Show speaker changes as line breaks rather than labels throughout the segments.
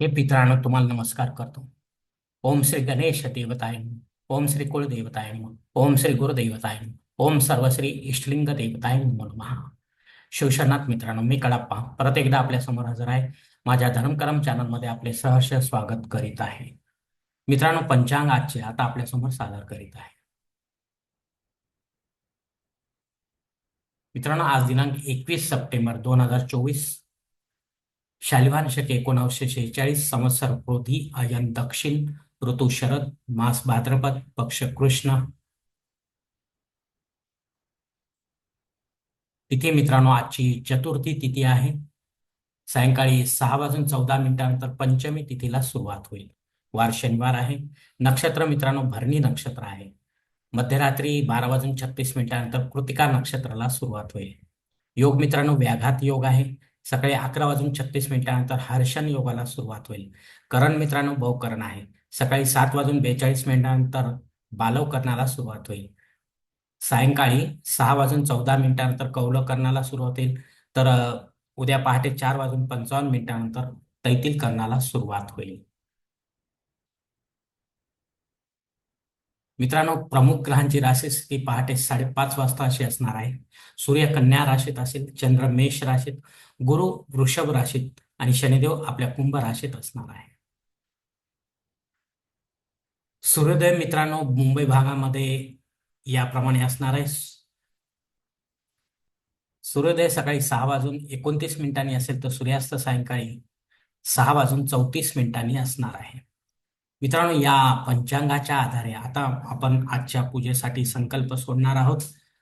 हे पितरांनो तुम्हाला नमस्कार करतो. ओम श्री गणेश देवताय ओम श्री कुळदेवताय ओम श्री गुरुदेवताय ओम सर्वश्री इष्टलिंग देवताय महा शिवशनाथ शिवशरणात मित्रांनो मी कडाप्पा परत एकदा आपल्यासमोर हजर आहे. माझ्या धर्मकरम चॅनलमध्ये आपले सहर्ष स्वागत करीत आहे. मित्रांनो पंचांग आजचे आता आपल्यासमोर सादर करीत आहे. मित्रांनो आज दिनांक एकवीस सप्टेंबर दोन हजार चोवीस शालिवान शके एकोणावीसशे शेहेचाळीस संवत्सर क्रोधी अयन दक्षिण ऋतू शरद मास भाद्रपद पक्ष कृष्ण. तिथे मित्रांनो आजची चतुर्थी तिथी आहे. सायंकाळी सहा वाजून चौदा मिनिटानंतर पंचमी तिथीला सुरुवात होईल. वार शनिवार आहे. नक्षत्र मित्रांनो भरणी नक्षत्र आहे. मध्यरात्री बारा वाजून छत्तीस मिनिटानंतर कृतिका नक्षत्राला सुरुवात होईल. योग मित्रांनो व्याघात योग आहे. सकाळी अकरा वाजून छत्तीस मिनिटानंतर हर्षण योगाला सुरुवात होईल. करण मित्रांनो बहुकरण आहे. सकाळी सात वाजून बेचाळीस मिनिटानंतर बालव करणाला सुरुवात होईल. सायंकाळी सहा वाजून चौदा मिनिटानंतर कौल करणाला सुरुवात होईल. तर उद्या पहाटे चार वाजून पंचावन्न मिनिटानंतर तैतील करणाला सुरुवात होईल. मित्रांनो प्रमुख ग्रहांची राशी पहाटे साडेपाच वाजता अशी असणार आहे. सूर्य कन्या राशीत असेल चंद्र मेष राशीत गुरु वृषभ राशीत आणि शनिदेव आपल्या कुंभ राशीत असणार आहे. सूर्योदय मित्रांनो मुंबई भागामध्ये याप्रमाणे असणार आहे. सूर्योदय सकाळी सहा वाजून एकोणतीस मिनिटांनी असेल तर सूर्यास्त सायंकाळी सहा वाजून चौतीस मिनिटांनी असणार आहे. मित्रांनो या पंचांगाच्या आधारे आता आपण आजच्या पूजेसाठी संकल्प सोडणार आहोत.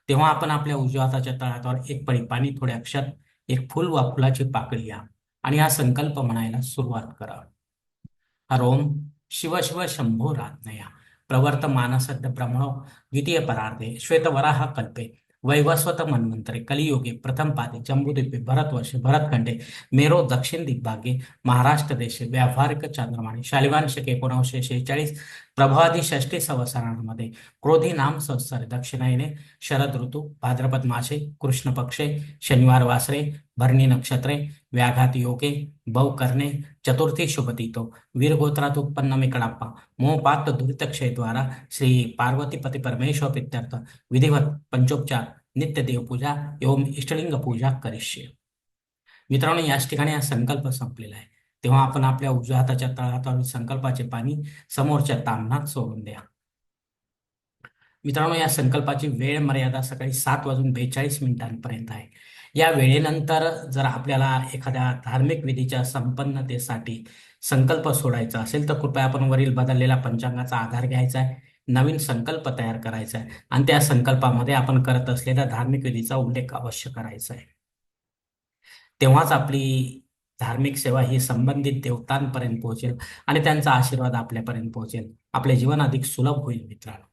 तेव्हा आपण आपल्या उजव्या हाताच्या तळहातावर एक पळी पाणी थोडे अक्षर एक फुल वा फुलाची पाकळी या आणि हा संकल्प म्हणायला सुरुवात करा. हरोम शिव शिव शंभो रात्नया प्रवर्त मानसद्य ब्रह्मणो द्वितीय परार्धे श्वेतवराह कल्पे. वैवस्वत मन्वंतरे कलियुगे प्रथम पादे जम्बूद्वीपे भरतवर्षे भरतखंडे मेरो दक्षिण दिग्भागे महाराष्ट्र देशे व्यावहारिक चांद्रमाने शालिवान शके एकोणीसशे शेहेचाळीस प्रभादी षष्टी संवत्सरांमध्ये क्रोधी नाम संवत्सर दक्षिणायने शरद ऋतू भाद्रपद मासे कृष्ण पक्षे शनिवार वासरे भरणी नक्षत्रे व्याघात योगे भव करणे चतुर्थी शुभतीतो वीरगोत्रात उत्पन्न मी मोहपात्र मोहपात दुरितक्षयद्वारा श्री पार्वतीपती परमेश्वर पित्यर्थ विधिवत पंचोपचार नित्य देवपूजा एवं इष्टलिंग पूजा करिष्ये. मित्रांनो याच ठिकाणी हा संकल्प संपलेला आहे. तेव्हा आपण आपल्या उजव्या हाताच्या तळहातावर संकल्पाचे पाणी समोरच्या तांबणात सोडून द्या. मित्रांनो या संकल्पाची वेळ मर्यादा सकाळी सात वाजून बेचाळीस मिनिटांपर्यंत आहे. या वेळेनंतर जर आपल्याला एखाद्या धार्मिक विधीच्या संपन्नतेसाठी संकल्प सोडायचा असेल तर कृपया आपण वरील बदललेल्या पंचांगाचा आधार घ्यायचा आहे नवीन संकल्प तयार करायचा आहे आणि त्या संकल्पामध्ये आपण करत असलेल्या धार्मिक विधीचा उल्लेख अवश्य करायचा आहे. तेव्हाच आपली धार्मिक सेवा ही संबंधित देवतांपर्यंत पोहोचेल आणि त्यांचा आशीर्वाद आपल्यापर्यंत पोहोचेल. आपले जीवन अधिक सुलभ होईल मित्रांनो.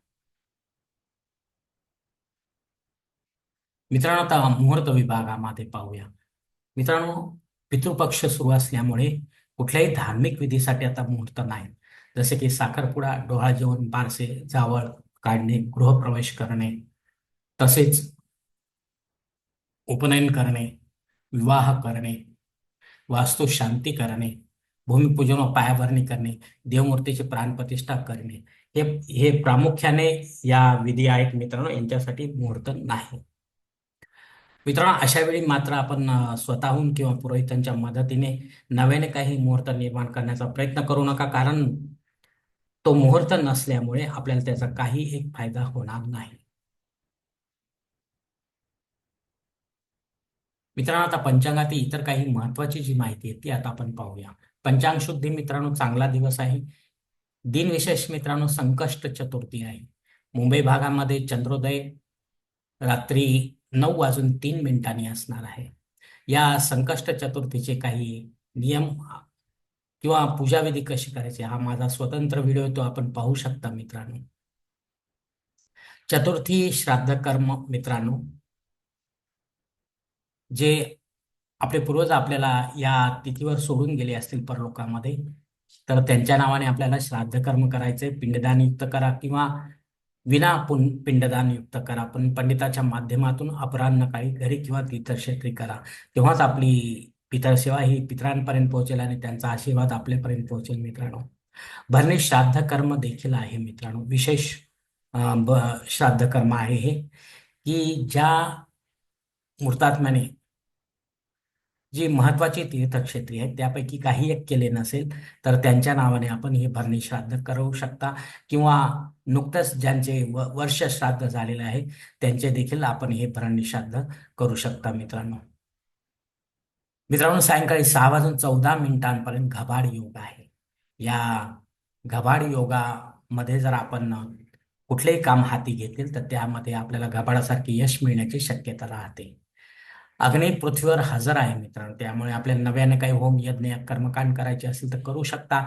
मित्रांनो आता मुहूर्त विभागामध्ये पाहूया. मित्रांनो पितृपक्ष सुरू असल्यामुळे कुठल्याही धार्मिक विधीसाठी आता मुहूर्त नाही. जसे की साखरपुडा डोहाळ जेवण बारसे जावळ काढणे गृहप्रवेश करणे तसेच उपनयन करणे विवाह करणे वास्तू शांती करणे भूमिपूजन व पायाभरणी करणे देवमूर्तीची प्राणप्रतिष्ठा करणे. हे हे प्रामुख्याने या विधी आहेत मित्रांनो यांच्यासाठी मुहूर्त नाही. मित्रांनो अशा वेळी मात्र आपण स्वतःहून किंवा पुरोहितांच्या मदतीने नव्याने काही मुहूर्त निर्माण करण्याचा प्रयत्न करू नका कारण तो मुहूर्त नसल्यामुळे आपल्याला त्याचा काही एक फायदा होणार नाही. मित्रांनो आता पंचांगातील इतर काही महत्वाची जी माहिती आहे ती आता आपण पाहूया. पंचांग शुद्धी मित्रांनो चांगला दिवस आहे. दिनविशेष मित्रांनो संकष्ट चतुर्थी आहे. मुंबई भागामध्ये चंद्रोदय रात्री नऊ वाजून तीन मिनिटांनी असणार आहे. या संकष्ट चतुर्थीचे काही नियम किंवा पूजाविधी कशी करायची हा माझा स्वतंत्र व्हिडिओ तो आपण पाहू शकता मित्रांनो. चतुर्थी श्राद्ध कर्म मित्रांनो जे आपले पूर्वज आपल्याला या तिथीवर सोडून गेले असतील परलोकामध्ये तर त्यांच्या नावाने आपल्याला श्राद्ध कर्म करायचे पिंडदान युक्त करा किंवा विना पुन पिंडदान युक्त करा. पण पंडिताच्या माध्यमातून अपराह्न काळी घरी किंवा तीर्थक्षेत्री करा. तेव्हाच आपली पितरसेवा ही पितरांपर्यंत पोहोचेल आणि त्यांचा आशीर्वाद आपल्यापर्यंत पोहोचेल मित्रांनो. भरणे श्राद्ध कर्म देखील आहे मित्रांनो. विशेष ब श्राद्ध कर्म आहे हे की ज्या मृतात्म्याने जी महत्वाची तीर्थक्षेत्री आहेत त्यापैकी काही एक केले नसेल तर त्यांच्या नावाने आपण हे भरणी श्राद्ध करू शकता. किंवा नुकतंच ज्यांचे व वर्ष श्राद्ध झालेले आहे त्यांचे देखील आपण हे भरणी श्राद्ध करू शकता मित्रांनो. मित्रांनो सायंकाळी सहा वाजून चौदा मिनिटांपर्यंत घबाड योग आहे. या घबाड योगामध्ये जर आपण कुठलेही काम हाती घेतील तर त्यामध्ये आपल्याला घबाडासारखे यश मिळण्याची शक्यता राहते. अग्नी पृथ्वीवर हजर आहे मित्रांनो. त्यामुळे आपल्याला नव्याने काही होम यज्ञ कर्मकांड करायचे असेल तर करू शकता.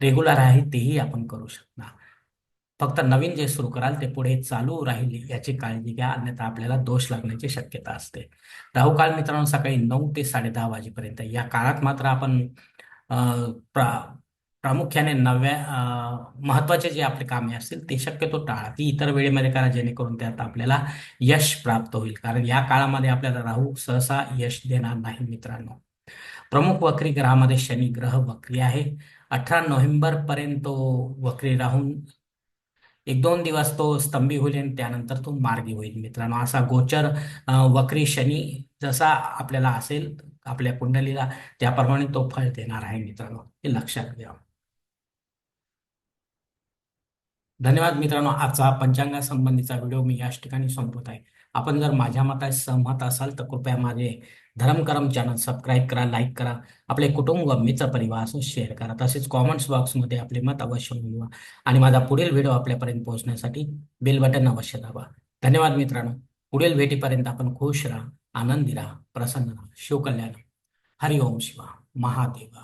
रेग्युलर आहे तेही आपण करू शकता. फक्त नवीन जे सुरू कराल ते पुढे चालू राहील याची काळजी घ्या. अन्यथा आपल्याला दोष लागण्याची शक्यता असते. राहू काळ मित्रांनो सकाळी नऊ ते साडेदहा वाजेपर्यंत. या काळात मात्र आपण प्रा प्रामुख्याने नव्या महत्त्वाचे महत्त्वाचे जे आपले कामे असतील ते शक्यतो टाळा. ती इतर वेळेमध्ये करा जेणेकरून त्यात आपल्याला यश प्राप्त होईल. कारण या काळामध्ये आपल्याला राहू सहसा यश देणार नाही मित्रांनो. प्रमुख वक्री ग्रहामध्ये शनी ग्रह वक्री आहे. अठरा नोव्हेंबर पर्यंत तो वक्री राहून एक दोन दिवस तो स्तंभी होईल आणि त्यानंतर तो मार्गी होईल मित्रांनो. असा गोचर वक्री शनी जसा आपल्याला असेल आपल्या कुंडलीला त्याप्रमाणे तो फळ देणार आहे मित्रांनो. हे लक्षात घ्या. धन्यवाद मित्रांनो आजचा पंचांगासंबंधीचा व्हिडिओ मी याच ठिकाणी संपवत आहे. आपण जर माझ्या मताशी सहमत असाल तर कृपया माझे धर्मकरम चॅनल सबस्क्राईब करा लाईक करा आपले कुटुंब मित्र परिवार असं शेअर करा. तसेच कॉमेंट्स बॉक्समध्ये आपले मत अवश्य मिळवा आणि माझा पुढील व्हिडिओ आपल्यापर्यंत पोहोचण्यासाठी बेल बटन अवश्य दाबा. धन्यवाद मित्रांनो. पुढील भेटीपर्यंत आपण खुश राहा आनंदी राहा प्रसन्न राहा. शिवकल्याण. हरिओम शिवा. महादेवा.